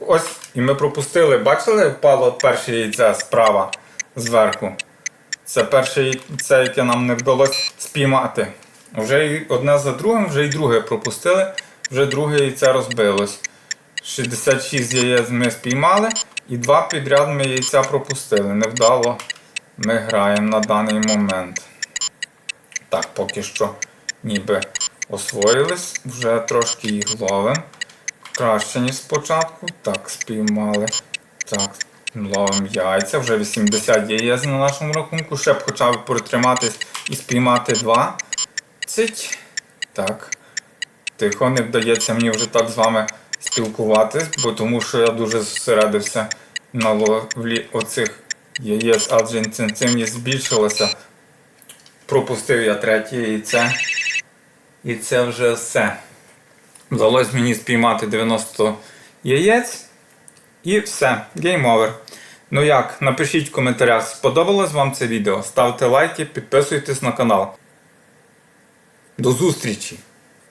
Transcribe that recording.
ось і ми пропустили. Бачили, впало перше яйце справа зверху. Це перше яйце, яке нам не вдалося спіймати. Вже і одне за другим, вже і друге пропустили, вже друге яйце розбилось. 66 яєць ми спіймали і два підряд ми яйця пропустили. Невдало ми граємо на даний момент. Так, поки що ніби освоїлись, вже трошки їх ловимо. Краще, ніж спочатку. Так, спіймали. Так, ловимо яйця. Вже 80 яєць на нашому рахунку. Ще б хоча б протриматись і спіймати два. Цить. Так. Тихо, не вдається мені вже так з вами спілкуватись, бо тому що я дуже зосередився на ловлі оцих яєць, адже інтенсивність збільшилася. Пропустив я третє яйце. І це вже все. Вдалося мені спіймати 90 яєць. І все, гейм овер. Ну як, напишіть в коментарях, сподобалось вам це відео. Ставте лайки, підписуйтесь на канал. До зустрічі!